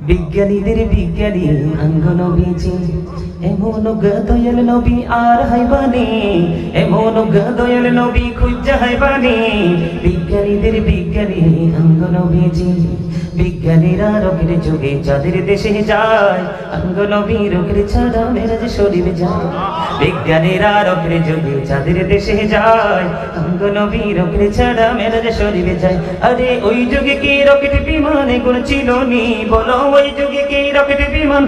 বিজ্ঞানীদের বিজ্ঞানী অঙ্গ নবীজি এমন গদয়াল নবী আর হাইবানি এমন গদয়াল নবী খুঁজা হাইবানি অঙ্গন বীজি বিজ্ঞানীরা রোগের যুগে যাদের দেশে যায় অঙ্গ নবী রোগের ছাড়া মেরাজ শরীরে যায়। বিজ্ঞানীরা রোগের যুগে যাদের দেশে যায় অঙ্গ নবী রোগের ছাড়া মেরাজ শরীরে যায়। আরে ওই যুগে কি রকেট বিমানে গুণ ছিল নি? বলো, ওই যুগে কি রকেট বিমান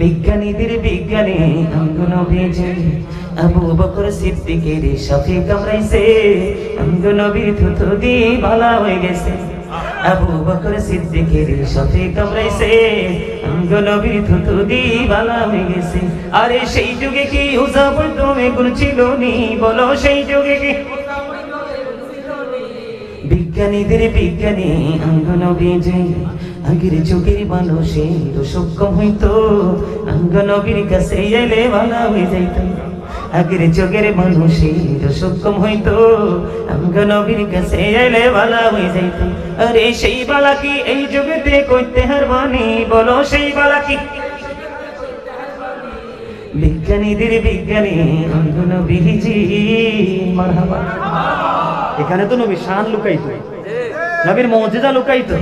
বিজ্ঞানীদের বিজ্ঞানী অঙ্গন ভেজে আবু বকর সিদ্দিকের সাথে কামড়াইছে। বীর থুতু দিয়ে ভালা হয়ে গেছে। আবু বকর সিদ্দিকের সাথে কামড়াইছে। অঙ্গন বীর থুতু দিয়ে ভালা হয়ে গেছে। আরে সেই যুগে কি উজাব তুমি গুণ ছিল নি? বলো সেই যুগে কি বিজ্ঞানীদের বিজ্ঞানী অঙ্গন বেজে। আগের যুগের মানুষের সক্ষম হইতো। অঙ্গনবীর কাছে এলে ভালো হয়ে যাইত। আগের যুগের মানুষের সক্ষম হইতো। অঙ্গনবীর কাছে এলে ভালো হয়ে যাইত। আরে সেই বালা কি এই যুগেতে করতে হারবানি বলো সেই বালা কি বিজ্ঞানীদের বিজ্ঞানী অঙ্গন বিহিজি মারহাবা। এখানে তো নবী শান লুকাইতো নবীর মজিদা লুকাইতো